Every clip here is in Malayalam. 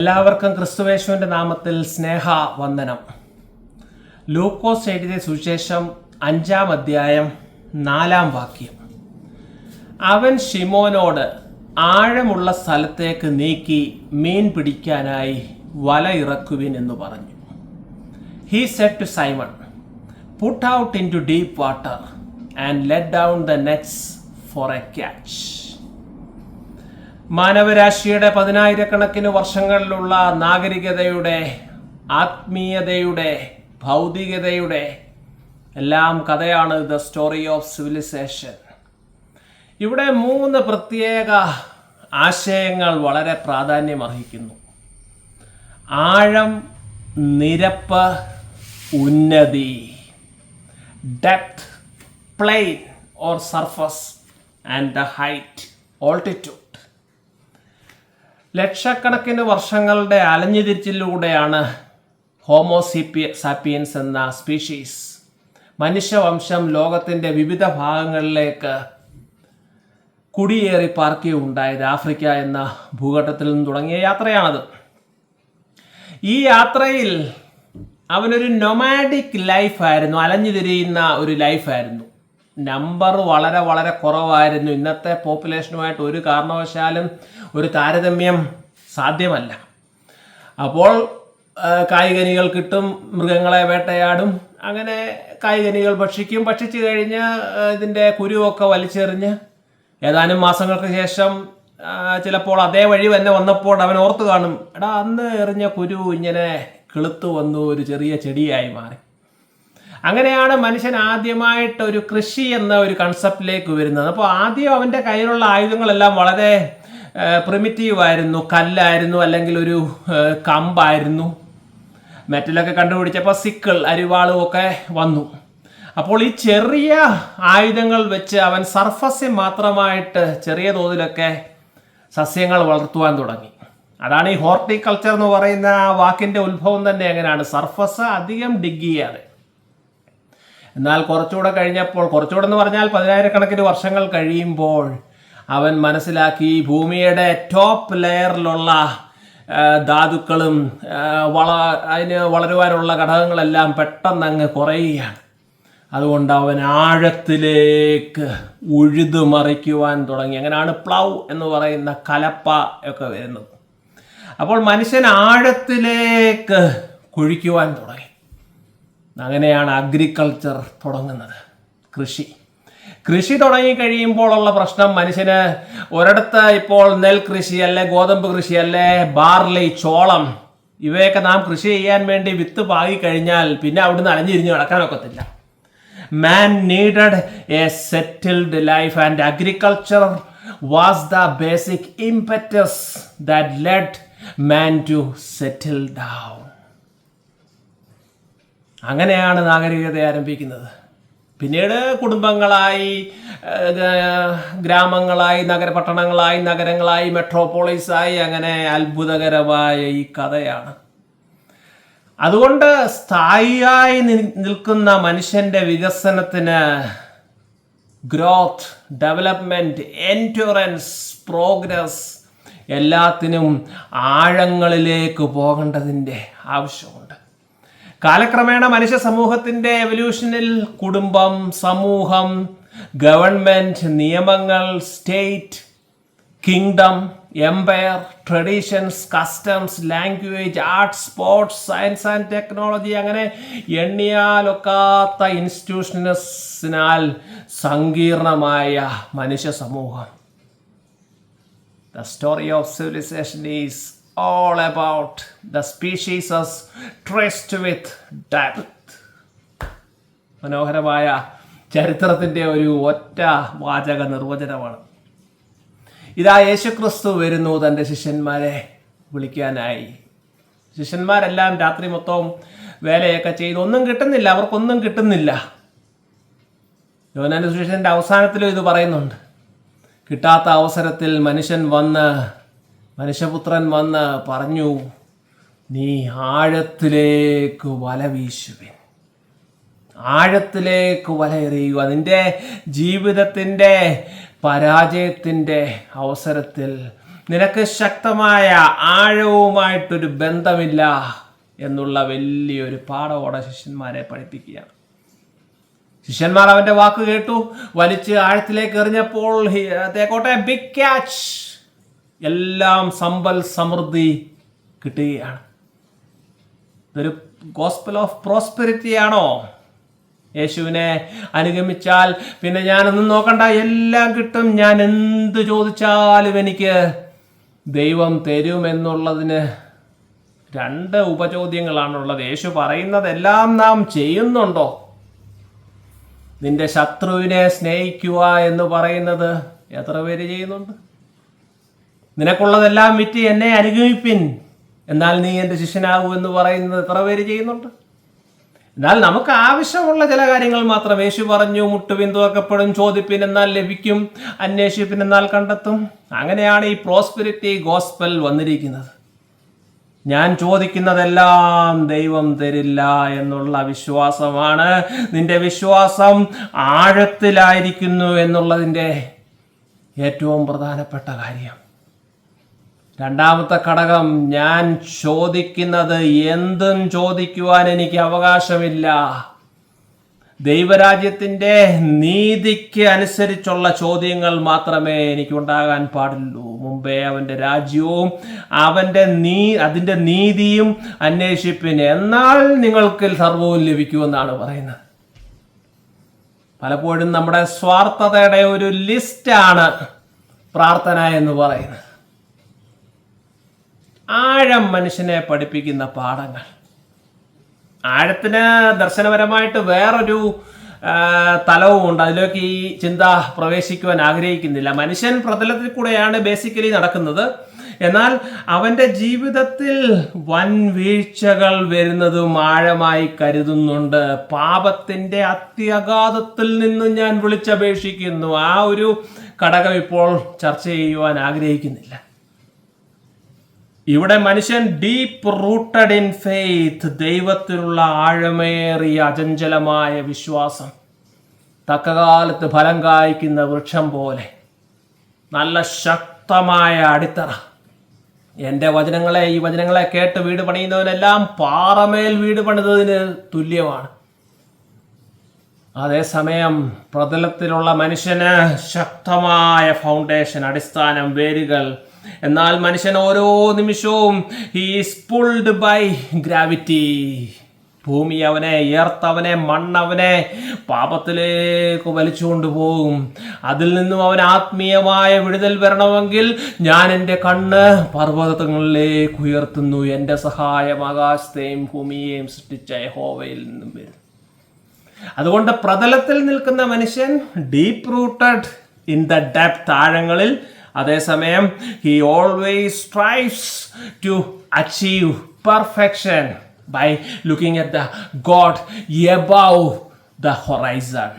എല്ലാവർക്കും ക്രിസ്തുവേശുവിന്റെ നാമത്തിൽ സ്നേഹ വന്ദനം ലൂക്കോസ് എഴുതിയ സുവിശേഷം അഞ്ചാം അധ്യായം നാലാം വാക്യം. അവൻ ഷിമോനോട് ആഴമുള്ള സ്ഥലത്തേക്ക് നീക്കി മീൻ പിടിക്കാനായി വല ഇറക്കുവിൻ എന്ന് പറഞ്ഞു. He said to Simon put out into deep water and let down the nets for a catch മാനവരാശിയുടെ പതിനായിരക്കണക്കിന് വർഷങ്ങളിലുള്ള നാഗരികതയുടെ ആത്മീയതയുടെ ഭൗതികതയുടെ എല്ലാം കഥയാണ് ദ സ്റ്റോറി ഓഫ് സിവിലൈസേഷൻ. ഇവിടെ മൂന്ന് പ്രത്യേക ആശയങ്ങൾ വളരെ പ്രാധാന്യം അർഹിക്കുന്നു ആഴം നിരപ്പ് ഉന്നതി. Depth plain or surface and the height altitude ലക്ഷക്കണക്കിന് വർഷങ്ങളുടെ അലഞ്ഞുതിരിച്ചിലൂടെയാണ് ഹോമോസിപ്പിയ സാപ്പിയൻസ് എന്ന സ്പീഷീസ് മനുഷ്യവംശം ലോകത്തിന്റെ വിവിധ ഭാഗങ്ങളിലേക്ക് കുടിയേറി പാർക്കുകയുണ്ടായത് ആഫ്രിക്ക എന്ന ഭൂഘട്ടത്തിൽ നിന്ന് തുടങ്ങിയ യാത്രയാണത്. ഈ യാത്രയിൽ അവനൊരു നൊമാഡിക് ലൈഫായിരുന്നു അലഞ്ഞു തിരിയുന്ന ഒരു ലൈഫായിരുന്നു നമ്പർ വളരെ വളരെ കുറവായിരുന്നു. ഇന്നത്തെ പോപ്പുലേഷനുമായിട്ട് ഒരു കാരണവശാലും ഒരു താരതമ്യം സാധ്യമല്ല. അപ്പോൾ കായികനികൾ കിട്ടും മൃഗങ്ങളെ വേട്ടയാടും അങ്ങനെ കായികനികൾ ഭക്ഷിക്കും ഭക്ഷിച്ചു കഴിഞ്ഞ് ഇതിന്റെ കുരുവൊക്കെ വലിച്ചെറിഞ്ഞ് ഏതാനും മാസങ്ങൾക്ക് ശേഷം ചിലപ്പോൾ അതേ വഴി തന്നെ വന്നപ്പോൾ അവൻ ഓർത്തു കാണും എടാ അന്ന് എറിഞ്ഞ കുരു ഇങ്ങനെ കിളുത്തു വന്നു ഒരു ചെറിയ ചെടിയായി മാറി. അങ്ങനെയാണ് മനുഷ്യൻ ആദ്യമായിട്ട് ഒരു കൃഷി എന്ന ഒരു കൺസെപ്റ്റിലേക്ക് വരുന്നത്. അപ്പോൾ ആദ്യം അവന്റെ കയ്യിലുള്ള ആയുധങ്ങളെല്ലാം വളരെ പ്രിമിറ്റീവ് ആയിരുന്നു കല്ലായിരുന്നു അല്ലെങ്കിൽ ഒരു കമ്പായിരുന്നു. മെറ്റലൊക്കെ കണ്ടുപിടിച്ചപ്പോൾ സിക്കിൾ അരിവാളും ഒക്കെ വന്നു. അപ്പോൾ ഈ ചെറിയ ആയുധങ്ങൾ വെച്ച് അവൻ സർഫസിൽ മാത്രമായിട്ട് ചെറിയ തോതിലൊക്കെ സസ്യങ്ങൾ വളർത്തുവാൻ തുടങ്ങി. അതാണ് ഈ ഹോർട്ടിക്കൾച്ചർ എന്ന് പറയുന്ന ആ വാക്കിന്റെ ഉത്ഭവം തന്നെ എങ്ങനെയാണ്? സർഫസ് അധികം ഡിഗ് ചെയ്യാതെ. എന്നാൽ കുറച്ചുകൂടെ കഴിഞ്ഞപ്പോൾ കുറച്ചുകൂടെ എന്ന് പറഞ്ഞാൽ പതിനായിരക്കണക്കിന് വർഷങ്ങൾ കഴിയുമ്പോൾ അവൻ മനസ്സിലാക്കി ഭൂമിയുടെ ടോപ്പ് ലെയറിലുള്ള ധാതുക്കളും വള അതിന് വളരുവാനുള്ള ഘടകങ്ങളെല്ലാം പെട്ടെന്ന് അങ്ങ് കുറയുകയാണ്. അതുകൊണ്ട് അവൻ ആഴത്തിലേക്ക് ഉഴുതു മറിക്കുവാൻ തുടങ്ങി. അങ്ങനെയാണ് പ്ലൗ എന്ന് പറയുന്ന കലപ്പ ഒക്കെ വരുന്നത്. അപ്പോൾ മനുഷ്യൻ ആഴത്തിലേക്ക് കുഴിക്കുവാൻ തുടങ്ങി. അങ്ങനെയാണ് അഗ്രികൾച്ചർ തുടങ്ങുന്നത് കൃഷി. കൃഷി തുടങ്ങി കഴിയുമ്പോഴുള്ള പ്രശ്നം മനുഷ്യന് ഒരിടത്ത് ഇപ്പോൾ നെൽകൃഷി അല്ലെ ഗോതമ്പ് കൃഷി അല്ലെ ബാർലി ചോളം ഇവയൊക്കെ നാം കൃഷി ചെയ്യാൻ വേണ്ടി വിത്ത് പാകി കഴിഞ്ഞാൽ പിന്നെ അവിടുന്ന് അലഞ്ഞിരിഞ്ഞ് നടക്കാനൊക്കത്തില്ല. Man needed a settled life and agriculture was the basic impetus that led man to settle down അങ്ങനെയാണ് നാഗരികത ആരംഭിക്കുന്നത്. പിന്നീട് കുടുംബങ്ങളായി ഗ്രാമങ്ങളായി നഗരപട്ടണങ്ങളായി നഗരങ്ങളായി മെട്രോപോളിസായി അങ്ങനെ അത്ഭുതകരമായ ഈ കഥയാണ്. അതുകൊണ്ട് സ്ഥായിയായി നിൽക്കുന്ന മനുഷ്യന്റെ വികസനത്തിന് ഗ്രോത്ത് ഡെവലപ്മെന്റ് എൻഡ്യൂറൻസ് പ്രോഗ്രസ് എല്ലാത്തിനും ആഴങ്ങളിലേക്ക് പോകേണ്ടതിന്റെ ആവശ്യമുണ്ട്. കാലക്രമേണ മനുഷ്യ സമൂഹത്തിന്റെ എവല്യൂഷനിൽ കുടുംബം സമൂഹം ഗവൺമെന്റ് നിയമങ്ങൾ state kingdom empire traditions customs language arts sports science and technology അങ്ങനെ എണ്ണിയാലൊക്കാത്ത ഇൻസ്റ്റിറ്റ്യൂഷൻസിനാൽ സങ്കീർണമായ മനുഷ്യ സമൂഹം. The story of civilisation is all about the species as traced with depth. മനോഹരമായ ചരിത്രത്തിന്റെ ഒരു ഒറ്റ വാചക നിർവചനമാണ്. ഇതാ യേശുക്രിസ്തു വരുന്നു തന്റെ ശിഷ്യന്മാരെ വിളിക്കാനായി. ശിഷ്യന്മാരെല്ലാം രാത്രി മൊത്തവും വേലയൊക്കെ ചെയ്ത്. ഒന്നും കിട്ടുന്നില്ല അവർക്കൊന്നും കിട്ടുന്നില്ല. യോനാന്റെ അവസാനത്തിലും ഇത് പറയുന്നുണ്ട്. കിട്ടാത്ത അവസരത്തിൽ മനുഷ്യൻ വന്ന് മനുഷ്യപുത്രൻ വന്ന് പറഞ്ഞു നീ ആഴത്തിലേക്ക് വല വീശുവിൻ. ആഴത്തിലേക്ക് വല എറിയുക. നിന്റെ ജീവിതത്തിന്റെ പരാജയത്തിന്റെ അവസരത്തിൽ നിനക്ക് ശക്തമായ ആഴവുമായിട്ടൊരു ബന്ധമില്ല എന്നുള്ള വലിയൊരു പാഠമോടെ ശിഷ്യന്മാരെ പഠിപ്പിക്കുകയാണ്. ശിഷ്യന്മാർ അവന്റെ വാക്ക് കേട്ടു. വലിച്ച് ആഴത്തിലേക്ക് എറിഞ്ഞപ്പോൾ തേക്കോട്ടെ ബിഗ് ക്യാച്ച്. എല്ലാം സമ്പൽ സമൃദ്ധി കിട്ടുകയാണ്. ഇതൊരു ഗോസ്പൽ ഓഫ് പ്രോസ്പെരിറ്റി ആണോ? യേശുവിനെ അനുഗമിച്ചാൽ പിന്നെ ഞാനൊന്നും നോക്കണ്ട എല്ലാം കിട്ടും. ഞാൻ എന്ത് ചോദിച്ചാലും എനിക്ക് ദൈവം തരുമെന്നുള്ളതിന് രണ്ട് ഉപചോദ്യങ്ങളാണുള്ളത്. യേശു പറയുന്നതെല്ലാം നാം ചെയ്യുന്നുണ്ടോ? നിന്റെ ശത്രുവിനെ സ്നേഹിക്കുക എന്ന് പറയുന്നത് എത്ര പേര് ചെയ്യുന്നുണ്ട്? നിനക്കുള്ളതെല്ലാം വിറ്റ് എന്നെ അനുഗമിപ്പിൻ. എന്നാൽ നീ എന്റെ ശിഷ്യനാകൂ എന്ന് പറയുന്നത് എത്ര പേര് ചെയ്യുന്നുണ്ട്? എന്നാൽ നമുക്ക് ആവശ്യമുള്ള ചില കാര്യങ്ങൾ മാത്രം യേശു പറഞ്ഞു മുട്ടുവിൻ തുറക്കപ്പെടും ചോദിപ്പിൻ എന്നാൽ ലഭിക്കും അന്വേഷിപ്പിൻ എന്നാൽ കണ്ടെത്തും. അങ്ങനെയാണ് ഈ പ്രോസ്പെരിറ്റി ഗോസ്പൽ വന്നിരിക്കുന്നത്. ഞാൻ ചോദിക്കുന്നതെല്ലാം ദൈവം തരില്ല എന്നുള്ള വിശ്വാസമാണ്. നിന്റെ വിശ്വാസം ആഴത്തിലായിരിക്കുന്നു എന്നുള്ളതിന്റെ ഏറ്റവും പ്രധാനപ്പെട്ട കാര്യം. രണ്ടാമത്തെ ഘടകം ഞാൻ ചോദിക്കുന്നത് എന്തും ചോദിക്കുവാൻ എനിക്ക് അവകാശമില്ല. ദൈവരാജ്യത്തിന്റെ നീതിക്ക് അനുസരിച്ചുള്ള ചോദ്യങ്ങൾ മാത്രമേ എനിക്കുണ്ടാകാൻ പാടുള്ളൂ. മുമ്പേ അവന്റെ രാജ്യവും അവന്റെ നീ അതിന്റെ നീതിയും അന്വേഷിപ്പിന് എന്നാൽ നിങ്ങൾക്ക് സർവവും ലഭിക്കുമെന്നാണ് പറയുന്നത്. പലപ്പോഴും നമ്മുടെ സ്വാർത്ഥതയുടെ ഒരു ലിസ്റ്റാണ് പ്രാർത്ഥന എന്ന് പറയുന്നത്. ആഴം മനുഷ്യനെ പഠിപ്പിക്കുന്ന പാഠങ്ങൾ. ആഴത്തിന് ദർശനപരമായിട്ട് വേറൊരു തലവും തലവുമുണ്ട് അതിലേക്ക് ഈ ചിന്ത പ്രവേശിക്കുവാൻ ആഗ്രഹിക്കുന്നില്ല. മനുഷ്യൻ പ്രതലത്തിൽ കൂടെയാണ് ബേസിക്കലി നടക്കുന്നത്. എന്നാൽ അവന്റെ ജീവിതത്തിൽ വൻ വീഴ്ചകൾ വരുന്നതും ആഴമായി കരുതുന്നുണ്ട്. പാപത്തിന്റെ അത്യഗാധത്തിൽ നിന്നും ഞാൻ വിളിച്ചപേക്ഷിക്കുന്നു. ആ ഒരു ഘടകം ഇപ്പോൾ ചർച്ച ചെയ്യുവാൻ ആഗ്രഹിക്കുന്നില്ല. ഇവിടെ മനുഷ്യൻ ഡീപ്പ് റൂട്ടഡ് ഇൻ ഫെയ്ത്ത് ദൈവത്തിലുള്ള ആഴമേറിയ അചഞ്ചലമായ വിശ്വാസം തക്കകാലത്ത് ഫലം കായ്ക്കുന്ന വൃക്ഷം പോലെ നല്ല ശക്തമായ അടിത്തറ. എന്റെ വചനങ്ങളെ ഈ വചനങ്ങളെ കേട്ട് വീട് പണിയുന്നവനെല്ലാം പാറമേൽ വീട് പണിതതിന് തുല്യമാണ്. അതേസമയം പ്രതലത്തിലുള്ള മനുഷ്യന് ശക്തമായ ഫൗണ്ടേഷൻ അടിസ്ഥാനം വേരുകൾ എന്നാൽ മനുഷ്യൻ ഓരോ നിമിഷവും ഹീസ് പുൾഡ് ബൈ ഗ്രാവിറ്റി ഭൂമി അവനെ ഏർത്തവനെ മണ്ണവനെ പാപത്തിലേക്ക് വലിച്ചുകൊണ്ട് പോകും. അതിൽ നിന്നും അവൻ ആത്മീയമായ വിടുതൽ വരണമെങ്കിൽ ഞാൻ എന്റെ കണ്ണ് പർവതങ്ങളിലേക്ക് ഉയർത്തുന്നു. എന്റെ സഹായം ആകാശത്തെയും ഭൂമിയെയും സൃഷ്ടിച്ച ഹോവയിൽ നിന്നും വരും. അതുകൊണ്ട് പ്രതലത്തിൽ നിൽക്കുന്ന മനുഷ്യൻ deep rooted in the depth ആഴങ്ങളിൽ അതേസമയം he always strives to achieve perfection by looking at the god above the horizon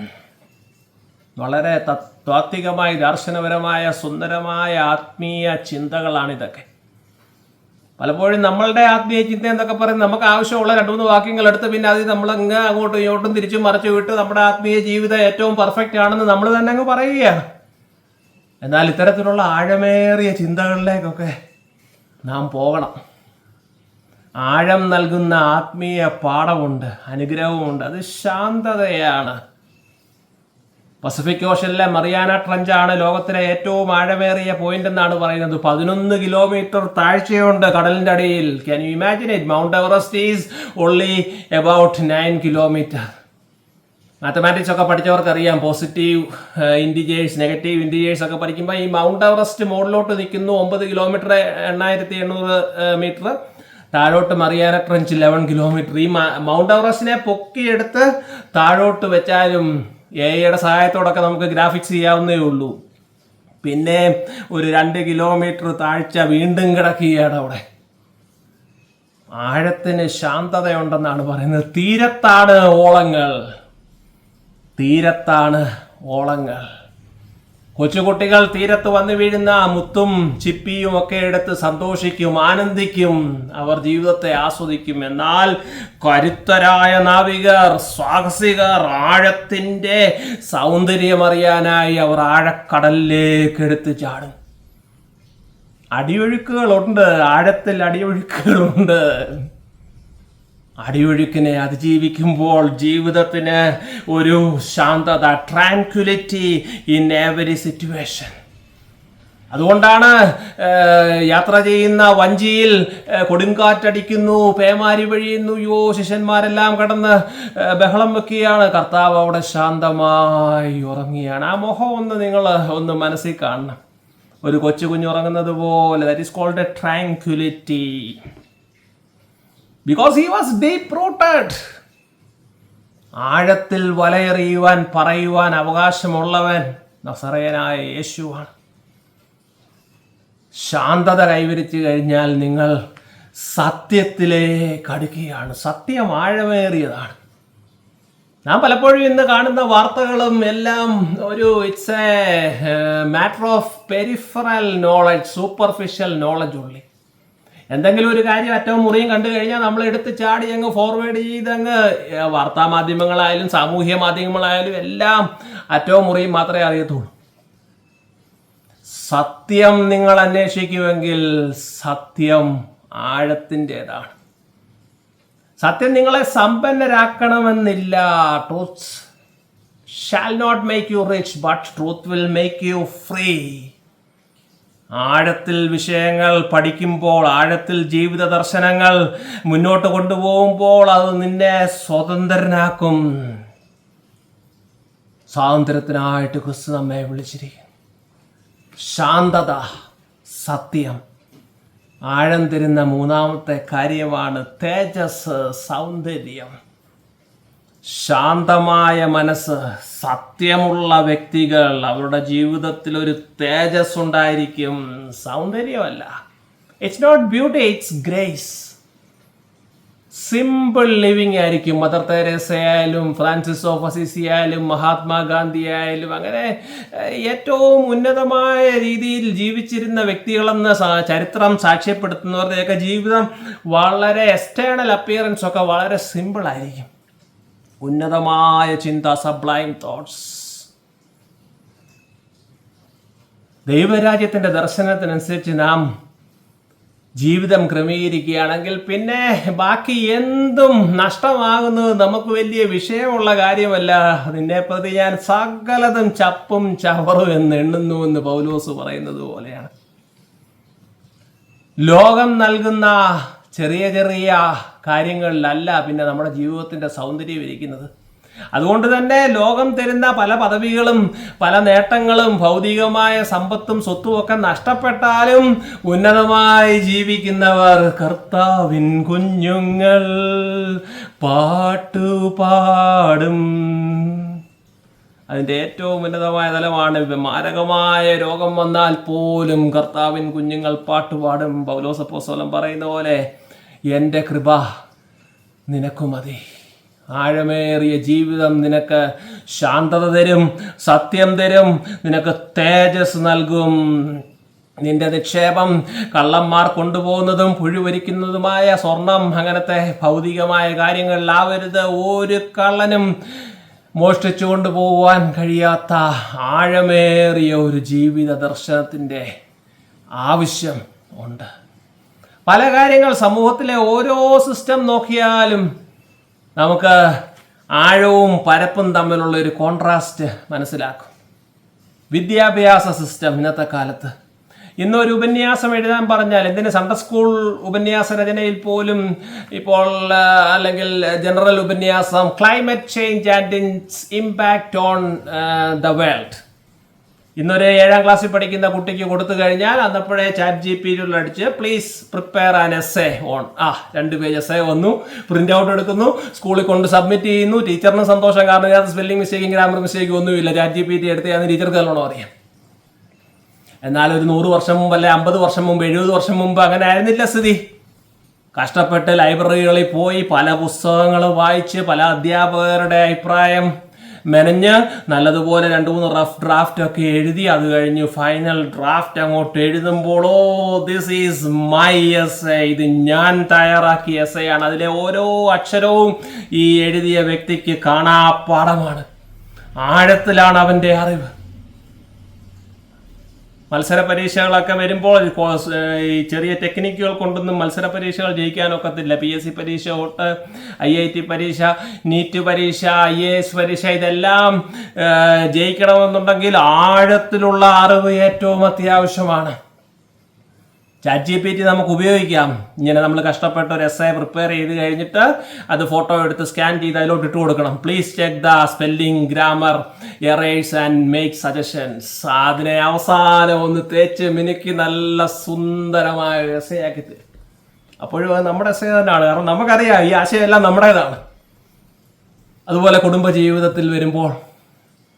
വളരെ തത്വാത്വികമായി ദാർശനപരമായ സുന്ദരമായ ആത്മീയ ചിന്തകളാണ് ഇതൊക്കെ പലപ്പോഴും നമ്മളുടെ ആത്മീയ ചിന്ത എന്നൊക്കെ പറയുന്നത് നമുക്ക് ആവശ്യമുള്ള രണ്ടു മൂന്ന് വാക്യങ്ങൾ എടുത്ത് പിന്നെ അത് നമ്മൾ അങ്ങ് അങ്ങോട്ടും ഇങ്ങോട്ടും തിരിച്ചും മറിച്ചു വിട്ട് നമ്മുടെ ആത്മീയ ജീവിതം ഏറ്റവും പെർഫെക്റ്റ് ആണെന്ന് നമ്മൾ തന്നെ അങ്ങ് പറയുകയാണ്. എന്നാൽ ഇത്തരത്തിലുള്ള ആഴമേറിയ ചിന്തകളിലേക്കൊക്കെ നാം പോകണം. ആഴം നൽകുന്ന ആത്മീയ പാഠമുണ്ട് അനുഗ്രഹവുമുണ്ട്. അത് ശാന്തതയാണ്. പസഫിക് ഓഷനിലെ മറിയാന ട്രഞ്ചാണ് ലോകത്തിലെ ഏറ്റവും ആഴമേറിയ പോയിന്റ് എന്നാണ് പറയുന്നത്. പതിനൊന്ന് കിലോമീറ്റർ താഴ്ചയുണ്ട് കടലിന്റെ അടിയിൽ. Can you imagine it Mount Everest is only about nine kilometre mathematics ഒക്കെ പഠിച്ചവർക്ക് അറിയാം പോസിറ്റീവ് ഇൻഡിജേഴ്സ് നെഗറ്റീവ് ഇൻഡിജേഴ്സ് ഒക്കെ പഠിക്കുമ്പോൾ ഈ മൗണ്ട് എവറസ്റ്റ് മുകളിലോട്ട് നിൽക്കുന്നു ഒമ്പത് കിലോമീറ്റർ എണ്ണായിരത്തി എണ്ണൂറ് മീറ്റർ താഴോട്ട് മറിയാന ട്രഞ്ച് ലെവൻ കിലോമീറ്റർ ഈ മൗണ്ട് എവറസ്റ്റിനെ പൊക്കിയെടുത്ത് താഴോട്ട് വെച്ചാലും എയുടെ സഹായത്തോടൊക്കെ നമുക്ക് ഗ്രാഫിക്സ് ചെയ്യാവുന്നേ ഉള്ളൂ. പിന്നെ ഒരു രണ്ട് കിലോമീറ്റർ താഴ്ച വീണ്ടും കിടക്കുകയാണ് അവിടെ. ആഴത്തിന് ശാന്തതയുണ്ടെന്നാണ് പറയുന്നത്. തീരത്താണ് ഓളങ്ങൾ. തീരത്താണ് ഓളങ്ങൾ. കൊച്ചുകുട്ടികൾ തീരത്ത് വന്നു വീഴുന്ന മുത്തും ചിപ്പിയും ഒക്കെ എടുത്ത് സന്തോഷിക്കും ആനന്ദിക്കും അവർ ജീവിതത്തെ ആസ്വദിക്കും. എന്നാൽ കരുത്തരായ നാവികർ സാഹസികർ ആഴത്തിന്റെ സൗന്ദര്യമറിയാനായി അവർ ആഴക്കടലിലേക്ക് എടുത്ത് ചാടും. അടിയൊഴുക്കുകളുണ്ട് ആഴത്തിൽ അടിയൊഴുക്കുകളുണ്ട്. അടിയൊഴുക്കിനെ അതിജീവിക്കുമ്പോൾ ജീവിതത്തിന് ഒരു ശാന്തത ട്രാൻക്വിലിറ്റി ഇൻ എവരി സിറ്റുവേഷൻ അതുകൊണ്ടാണ് യാത്ര ചെയ്യുന്ന വഞ്ചിയിൽ കൊടുങ്കാറ്റടിക്കുന്നു പേമാരി വഴിയുന്നു യോ ശിഷ്യന്മാരെല്ലാം കടന്ന് ബഹളം വെക്കുകയാണ്. കർത്താവ് അവിടെ ശാന്തമായി ഉറങ്ങുകയാണ്. ആ മുഖം ഒന്ന് നിങ്ങൾ ഒന്ന് മനസ്സിൽ കാണണം. ഒരു കൊച്ചു കുഞ്ഞുറങ്ങുന്നത് പോലെ that is called a tranquillity because he was deep rooted ആഴത്തിൽ വലയെറിയുവാൻ പറയുവാൻ അവകാശമുള്ളവൻ നസറയനായ യേശുവാണ്. ശാന്തത കൈവരിച്ചു കഴിഞ്ഞാൽ നിങ്ങൾ സത്യത്തിലേക്ക് അടുക്കുകയാണ് സത്യം ആഴമേറിയതാണ്. ഞാൻ പലപ്പോഴും ഇന്ന് കാണുന്ന വാർത്തകളും എല്ലാം ഒരു it's a matter of peripheral knowledge superficial knowledge ഉള്ളി. എന്തെങ്കിലും ഒരു കാര്യം അറ്റവും മുറിയും കണ്ടു കഴിഞ്ഞാൽ നമ്മൾ എടുത്ത് ചാടി അങ്ങ് ഫോർവേഡ് ചെയ്ത് അങ്ങ് വാർത്താ മാധ്യമങ്ങളായാലും സാമൂഹ്യ മാധ്യമങ്ങളായാലും എല്ലാം അറ്റവും മുറിയും മാത്രമേ അറിയത്തുള്ളൂ. സത്യം നിങ്ങൾ അന്വേഷിക്കുമെങ്കിൽ സത്യം ആഴത്തിന്റെതാണ്. സത്യം നിങ്ങളെ സമ്പന്നരാക്കണമെന്നില്ല. Truth shall not make you rich but truth will make you free ആഴത്തിൽ വിഷയങ്ങൾ പഠിക്കുമ്പോൾ ആഴത്തിൽ ജീവിത ദർശനങ്ങൾ മുന്നോട്ട് കൊണ്ടുപോകുമ്പോൾ അത് നിന്നെ സ്വതന്ത്രനാക്കും. സ്വാതന്ത്ര്യത്തിനായിട്ട് ക്രിസ്തു നമ്മെ വിളിച്ചിരിക്കും ശാന്തത സത്യം. ആഴം തരുന്ന മൂന്നാമത്തെ കാര്യമാണ് തേജസ് സൗന്ദര്യം. ശാന്തമായ മനസ്സ് സത്യമുള്ള വ്യക്തികൾ അവരുടെ ജീവിതത്തിൽ ഒരു തേജസ് ഉണ്ടായിരിക്കും സൗന്ദര്യമല്ല. It's not beauty it's grace simple living ആയിരിക്കും. മദർ തെരേസ ആയാലും ഫ്രാൻസിസ് ഓഫ് അസിസി ആയാലും മഹാത്മാഗാന്ധി ആയാലും അങ്ങനെ ഏറ്റവും ഉന്നതമായ രീതിയിൽ ജീവിച്ചിരുന്ന വ്യക്തികളെന്ന് ചരിത്രം സാക്ഷ്യപ്പെടുത്തുന്നവരുടെയൊക്കെ ജീവിതം വളരെ എക്സ്റ്റേണൽ അപ്പിയറൻസ് ഒക്കെ വളരെ സിമ്പിൾ ആയിരിക്കും. ഉന്നതമായ ചിന്ത സബ്ലൈം തോട്ട്സ് ദൈവരാജ്യത്തിന്റെ ദർശനത്തിനനുസരിച്ച് നാം ജീവിതം ക്രമീകരിക്കുകയാണെങ്കിൽ പിന്നെ ബാക്കി എന്തും നഷ്ടമാകുന്നത് നമുക്ക് വലിയ വിഷയമുള്ള കാര്യമല്ല. നിന്നെ പ്രതി ഞാൻ സകലതും ചപ്പും ചവറും എന്ന് എണ്ണുന്നു എന്ന് പൗലോസ് പറയുന്നത് പോലെയാണ്. ലോകം നൽകുന്ന ചെറിയ ചെറിയ കാര്യങ്ങളിലല്ല പിന്നെ നമ്മുടെ ജീവിതത്തിന്റെ സൗന്ദര്യം ഇരിക്കുന്നത്. അതുകൊണ്ട് തന്നെ ലോകം തരുന്ന പല പദവികളും പല നേട്ടങ്ങളും ഭൗതികമായ സമ്പത്തും സ്വത്തും ഒക്കെ നഷ്ടപ്പെട്ടാലും ഉന്നതമായി ജീവിക്കുന്നവർ കർത്താവിൻ കുഞ്ഞുങ്ങൾ. പാട്ടുപാടും അതിന്റെ ഏറ്റവും ഉന്നതമായ തലമാണ് മാരകമായ രോഗം വന്നാൽ പോലും കർത്താവിൻ കുഞ്ഞുങ്ങൾ പാട്ടുപാടും. പൗലോസപ്പോസോലം പറയുന്ന പോലെ എന്റെ കൃപ നിനക്കു മതി. ആഴമേറിയ ജീവിതം നിനക്ക് ശാന്തത തരും സത്യം തരും. നിനക്ക് തേജസ് നൽകും. നിന്റെ നിക്ഷേപം കള്ളന്മാർ കൊണ്ടുപോകുന്നതും പുഴുവരിക്കുന്നതുമായ സ്വർണം അങ്ങനത്തെ ഭൗതികമായ കാര്യങ്ങളിലാവരുത് ഒരു കള്ളനും മോഷ്ടിച്ചു കൊണ്ടുപോകുവാൻ കഴിയാത്ത ആഴമേറിയ ഒരു ജീവിത ദർശനത്തിന്റെ ആവശ്യം ഉണ്ട്. പല കാര്യങ്ങൾ സമൂഹത്തിലെ ഓരോ സിസ്റ്റം നോക്കിയാലും നമുക്ക് ആഴവും പരപ്പും തമ്മിലുള്ള ഒരു കോൺട്രാസ്റ്റ് മനസ്സിലാക്കും. വിദ്യാഭ്യാസ സിസ്റ്റം ഇന്നത്തെ കാലത്ത്. ഇന്നൊരു ഉപന്യാസം എഴുതാൻ പറഞ്ഞാൽ എന്തിന് സൺഡർ സ്കൂൾ ഉപന്യാസ രചനയിൽ പോലും ഇപ്പോൾ അല്ലെങ്കിൽ ജനറൽ ഉപന്യാസം climate change and its impact on the world ഇന്നൊരു ഏഴാം ക്ലാസ്സിൽ പഠിക്കുന്ന കുട്ടിക്ക് കൊടുത്തു കഴിഞ്ഞാൽ അന്നപ്പോഴേ ചാറ്റ് ജി പി അടിച്ച് please prepare an essay on ആ രണ്ട് പേജ് എസ് എ വന്നു പ്രിന്റ് ഔട്ട് എടുക്കുന്നു സ്കൂളിൽ കൊണ്ട് സബ്മിറ്റ് ചെയ്യുന്നു. ടീച്ചറിന് സന്തോഷം കാരണം ഇതിനകത്ത് സ്പെല്ലിംഗ് മിസ്റ്റേക്കും ഗ്രാമർ മിസ്റ്റേക്കും ഒന്നുമില്ല. ചാറ്റ് ജി പി ടി എടുത്ത് ഞാൻ ടീച്ചർക്ക് നല്ലോണം അറിയാം. എന്നാൽ ഒരു നൂറ് വർഷം മുമ്പ് അല്ലെ അമ്പത് വർഷം മുമ്പ് എഴുപത് വർഷം മുമ്പ് അങ്ങനെ ആയിരുന്നില്ല സ്ഥിതി. കഷ്ടപ്പെട്ട് ലൈബ്രറികളിൽ പോയി പല പുസ്തകങ്ങൾ വായിച്ച് പല അധ്യാപകരുടെ അഭിപ്രായം മെനഞ്ഞ് നല്ലതുപോലെ രണ്ട് മൂന്ന് റഫ് ഡ്രാഫ്റ്റ് ഒക്കെ എഴുതി അത് കഴിഞ്ഞ് ഫൈനൽ ഡ്രാഫ്റ്റ് അങ്ങോട്ട് എഴുതുമ്പോഴോ this is my essay ഇത് ഞാൻ തയ്യാറാക്കിയ എസ് എ ആണ്. അതിലെ ഓരോ അക്ഷരവും ഈ എഴുതിയ വ്യക്തിക്ക് കാണാപ്പാടമാണ് ആഴത്തിലാണ് അവന്റെ അറിവ്. മത്സര പരീക്ഷകളൊക്കെ വരുമ്പോൾ ഈ ചെറിയ ടെക്നിക്കുകൾ കൊണ്ടൊന്നും മത്സര പരീക്ഷകൾ ജയിക്കാനൊക്കത്തില്ല. പി എസ് സി പരീക്ഷ തൊട്ട് ഐ ഐ ടി പരീക്ഷ നീറ്റ് പരീക്ഷ ഐ എ എസ് പരീക്ഷ ഇതെല്ലാം ജയിക്കണമെന്നുണ്ടെങ്കിൽ ആഴത്തിലുള്ള അറിവ് ഏറ്റവും അത്യാവശ്യമാണ്. ചാറ്റ് ജി പി ടി നമുക്ക് ഉപയോഗിക്കാം ഇങ്ങനെ നമ്മൾ കഷ്ടപ്പെട്ട ഒരു എസ് ഐ പ്രിപ്പയർ ചെയ്ത് കഴിഞ്ഞിട്ട് അത് ഫോട്ടോ എടുത്ത് സ്കാൻ ചെയ്ത് അതിലോട്ട് ഇട്ട് കൊടുക്കണം. Please check the spelling grammar errors and make suggestions അതിനെ അവസാനം ഒന്ന് തേച്ച് മിനുക്കി നല്ല സുന്ദരമായ ഒരു എസ് ഐ ആക്കി തരും. അപ്പോഴും അത് നമ്മുടെ എസ് ഐ തന്നെയാണ്. കാരണം നമുക്കറിയാം ഈ ആശയമെല്ലാം നമ്മുടേതാണ്. അതുപോലെ കുടുംബ ജീവിതത്തിൽ വരുമ്പോൾ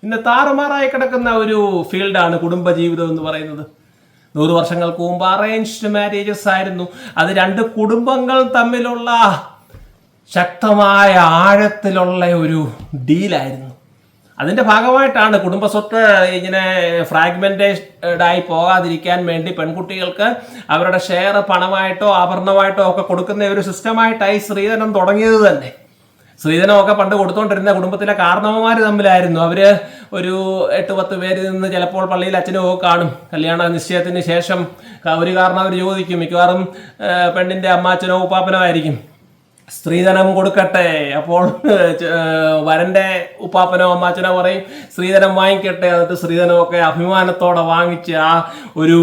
ഇന്ന് താറുമാറായി കിടക്കുന്ന ഒരു ഫീൽഡാണ് കുടുംബ ജീവിതം എന്ന് പറയുന്നത്. നൂറ് വർഷങ്ങൾക്ക് മുമ്പ് അറേഞ്ച്ഡ് മാരേജസ് ആയിരുന്നു. അത് രണ്ട് കുടുംബങ്ങൾ തമ്മിലുള്ള ശക്തമായ ആഴത്തിലുള്ള ഒരു ഡീലായിരുന്നു അതിന്റെ ഭാഗമായിട്ടാണ് കുടുംബ സ്വത്ത് ഇങ്ങനെ ഫ്രാഗ്മെന്റേഡായി പോകാതിരിക്കാൻ വേണ്ടി പെൺകുട്ടികൾക്ക് അവരുടെ ഷെയർ പണമായിട്ടോ ആഭരണമായിട്ടോ ഒക്കെ കൊടുക്കുന്ന ഒരു സിസ്റ്റമായിട്ടായി സ്ത്രീധനം തുടങ്ങിയത് തന്നെ. സ്ത്രീധനമൊക്കെ പണ്ട് കൊടുത്തുകൊണ്ടിരുന്ന കുടുംബത്തിലെ കാരണവന്മാർ തമ്മിലായിരുന്നു. അവർ ഒരു എട്ട് പത്ത് പേര് നിന്ന് ചിലപ്പോൾ പള്ളിയിൽ അച്ഛനും കാണും. കല്യാണ നിശ്ചയത്തിന് ശേഷം ഒരു കാരണം അവർ ചോദിക്കും. മിക്കവാറും പെണ്ണിന്റെ അമ്മാച്ചനോ ഉപ്പാപ്പനോ ആയിരിക്കും. സ്ത്രീധനം കൊടുക്കട്ടെ. അപ്പോൾ വരന്റെ ഉപ്പാപ്പനോ അമ്മാച്ചനോ പറയും സ്ത്രീധനം വാങ്ങിക്കട്ടെ. എന്നിട്ട് സ്ത്രീധനമൊക്കെ അഭിമാനത്തോടെ വാങ്ങിച്ച് ആ ഒരു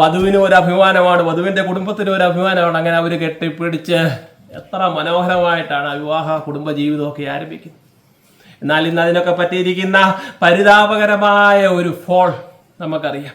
വധുവിന് ഒരു അഭിമാനമാണ് വധുവിന്റെ കുടുംബത്തിനും ഒരു അഭിമാനമാണ്. അങ്ങനെ അവർ കെട്ടിപ്പിടിച്ച് എത്ര മനോഹരമായിട്ടാണ് വിവാഹ കുടുംബ ജീവിതമൊക്കെ ആരംഭിക്കുന്നത്. എന്നാൽ ഇന്ന് അതിനൊക്കെ പറ്റിയിരിക്കുന്ന പരിതാപകരമായ ഒരു ഫോൾ നമുക്കറിയാം.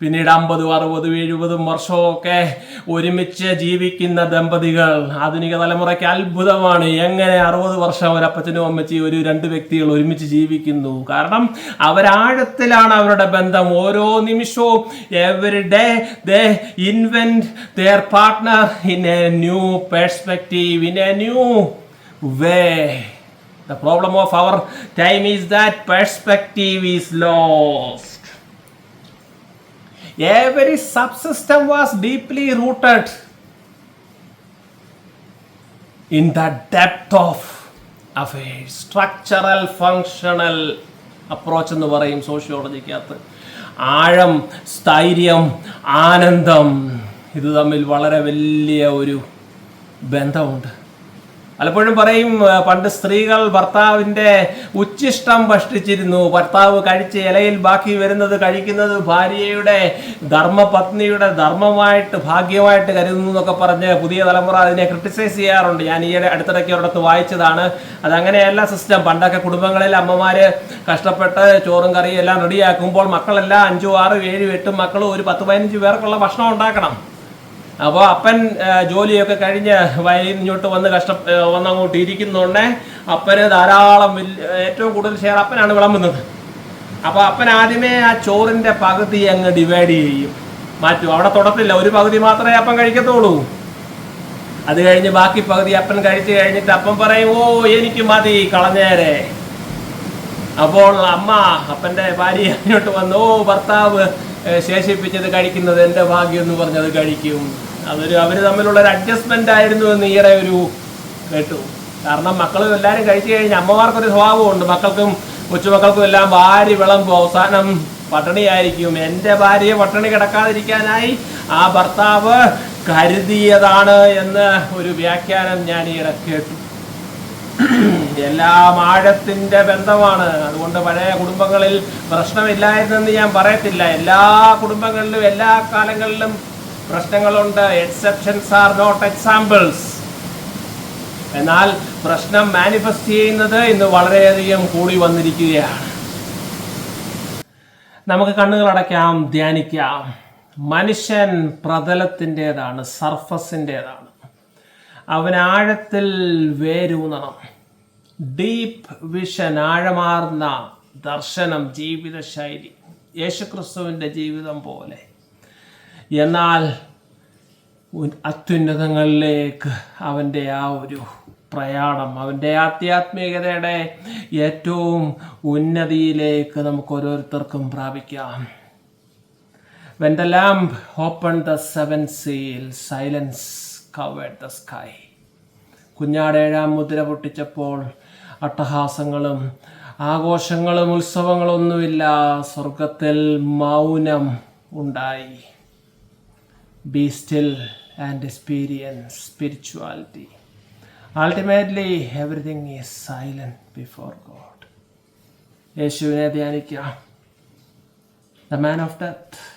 പിന്നീട് അമ്പതും അറുപതും എഴുപതും വർഷമൊക്കെ ഒരുമിച്ച് ജീവിക്കുന്ന ദമ്പതികൾ. ആധുനിക തലമുറയ്ക്ക് അത്ഭുതമാണ്. എങ്ങനെ അറുപത് വർഷം ഒരപ്പച്ചനും അമ്മച്ചി ഒരു രണ്ട് വ്യക്തികൾ ഒരുമിച്ച് ജീവിക്കുന്നു? കാരണം അവരാഴത്തിലാണ് അവരുടെ ബന്ധം. ഓരോ നിമിഷവും every day they invent their partner in a new perspective in a new way the problem of our time is that perspective is lost. Every subsystem was deeply rooted in the depth of affairs. Structural functional approach എന്ന് പറയും സോഷ്യോളജിക്കകത്ത് ആഴം സ്ഥൈര്യം ആനന്ദം ഇത് തമ്മിൽ വളരെ വലിയ ഒരു ബന്ധമുണ്ട് പലപ്പോഴും പറയും പണ്ട് സ്ത്രീകൾ ഭർത്താവിന്റെ ഉച്ചിഷ്ടം ഭക്ഷിച്ചിരുന്നു. ഭർത്താവ് കഴിച്ച ഇലയിൽ ബാക്കി വരുന്നത് കഴിക്കുന്നത് ഭാര്യയുടെ ധർമ്മപത്നിയുടെ ധർമ്മമായിട്ട് ഭാഗ്യമായിട്ട് കരുതുന്നു എന്നൊക്കെ പറഞ്ഞ് പുതിയ തലമുറ അതിനെ ക്രിട്ടിസൈസ് ചെയ്യാറുണ്ട്. ഞാൻ ഈ അടുത്തിടയ്ക്ക് ഒരിടത്ത് വായിച്ചതാണ്. അതങ്ങനെയല്ല സിസ്റ്റം പണ്ടൊക്കെ കുടുംബങ്ങളിൽ അമ്മമാര് കഷ്ടപ്പെട്ട് ചോറും കറിയും എല്ലാം റെഡിയാക്കുമ്പോൾ മക്കളെല്ലാം അഞ്ചോ ആറ് ഏഴും എട്ടും മക്കളും ഒരു പത്ത് പതിനഞ്ച് പേർക്കുള്ള ഭക്ഷണം ഉണ്ടാക്കണം. അപ്പോൾ അപ്പൻ ജോലിയൊക്കെ കഴിഞ്ഞ് വയലിൽ ഇങ്ങോട്ട് വന്ന് കഷ്ട വന്നങ്ങോട്ട് ഇരിക്കുന്നതുകൊണ്ട് അപ്പന് ധാരാളം ഏറ്റവും കൂടുതൽ ഷെയർ അപ്പനാണ് വിളമ്പുന്നത്. അപ്പോൾ അപ്പൻ ആദ്യമേ ആ ചോറിന്റെ പകുതി അങ്ങ് ഡിവൈഡ് ചെയ്യും. മാറ്റും. അവിടെ തുടത്തില്ല. ഒരു പകുതി മാത്രമേ അപ്പൻ കഴിക്കത്തുള്ളൂ. അത് കഴിഞ്ഞ് ബാക്കി പകുതി അപ്പൻ കഴിച്ചു കഴിഞ്ഞിട്ട് അപ്പൻ പറയും ഓ എനിക്ക് മതി കളഞ്ഞേരെ. അപ്പോൾ അമ്മ അപ്പന്റെ ഭാര്യ അങ്ങോട്ട് വന്നു ഓ ഭർത്താവ് ശേഷിപ്പിച്ചത് കഴിക്കുന്നത് എന്റെ ഭാഗ്യം എന്ന് പറഞ്ഞത് കഴിക്കും. അതൊരു അവർ തമ്മിലുള്ള ഒരു അഡ്ജസ്റ്റ്മെന്റ് ആയിരുന്നു എന്ന് ഈയിടെ ഒരു കേട്ടു. കാരണം മക്കളും എല്ലാവരും കഴിച്ചു കഴിഞ്ഞാൽ അമ്മമാർക്കൊരു സ്വഭാവമുണ്ട്. മക്കൾക്കും കൊച്ചുമക്കൾക്കും എല്ലാം ഭാര്യ വിളമ്പും അവസാനം പട്ടിണിയായിരിക്കും. എന്റെ ഭാര്യയെ പട്ടിണി കിടക്കാതിരിക്കാനായി ആ ഭർത്താവ് കരുതിയതാണ് എന്ന് ഒരു വ്യാഖ്യാനം ഞാൻ ഈയിടെ കേട്ടു. എല്ലാം ആഴത്തിന്റെ ബന്ധമാണ്. അതുകൊണ്ട് പഴയ കുടുംബങ്ങളിൽ പ്രശ്നമില്ലായിരുന്നെന്ന് ഞാൻ പറയത്തില്ല. എല്ലാ കുടുംബങ്ങളിലും എല്ലാ കാലങ്ങളിലും പ്രശ്നങ്ങളുണ്ട്. എക്സെപ്ഷൻസ് ആർ നോട്ട് എക്സാമ്പിൾസ് എന്നാൽ പ്രശ്നം മാനിഫെസ്റ്റ് ചെയ്യുന്നത് ഇന്ന് വളരെയധികം കൂടി വന്നിരിക്കുകയാണ്. നമുക്ക് കണ്ണുകൾ അടയ്ക്കാം ധ്യാനിക്കാം. മനുഷ്യൻ പ്രതലത്തിന്റെതാണ് സർഫസിന്റെതാണ് അവൻ ആഴത്തിൽ വേരൂന്നണം. ഡീപ്പ് വിഷൻ ആഴമാർന്ന ദർശനം ജീവിതശൈലി. യേശുക്രിസ്തുവിന്റെ ജീവിതം പോലെ. എന്നാൽ അത്യുന്നതങ്ങളിലേക്ക് അവന്റെ ആ ഒരു പ്രയാണം അവന്റെ ആധ്യാത്മികതയുടെ ഏറ്റവും ഉന്നതിയിലേക്ക് നമുക്ക് ഓരോരുത്തർക്കും പ്രാപിക്കാം. When the lamb open the seven seal silence covered the sky. കുഞ്ഞാട് ഏഴാം മുദ്ര പൊട്ടിച്ചപ്പോൾ അട്ടഹാസങ്ങളും ആഘോഷങ്ങളും ഉത്സവങ്ങളൊന്നുമില്ല. സ്വർഗത്തിൽ മൗനം ഉണ്ടായി. Be still and experience spirituality. Ultimately everything is silent before God. യേശുവിനെ ധ്യാനിക്കാം. The man of death.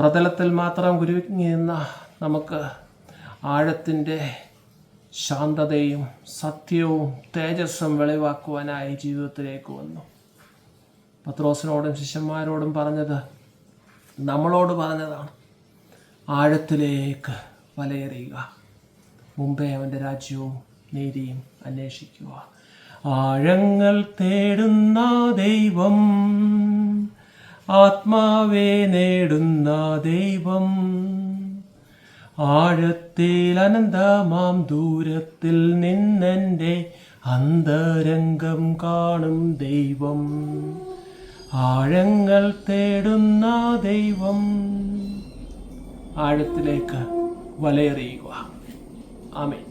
പ്രതലത്തിൽ മാത്രം ഗുരുവിങ്ങി നമുക്ക് ആഴത്തിന്റെ ശാന്തതയും സത്യവും തേജസ്സും വെളിവാക്കുവാനായി ജീവിതത്തിലേക്ക് വന്നു. പത്രോസിനോടും ശിഷ്യന്മാരോടും പറഞ്ഞത് നമ്മളോട് പറഞ്ഞതാണ്. ആഴത്തിലേക്ക് വലയെറിയുക. മുമ്പേ അവന്റെ രാജ്യവും നീതിയും അന്വേഷിക്കുക. ആഴങ്ങൾ തേടുന്ന ദൈവം ആത്മാവെ നേടുന്ന ദൈവം. ആഴത്തിൽ അനന്തമാം ദൂരത്തിൽ നിന്നെന്റെ അന്തരംഗം കാണും ദൈവം. ആഴങ്ങൾ തേടുന്ന ദൈവം. ആഴത്തിലേക്ക് വലയെറിയുക. ആമേൻ.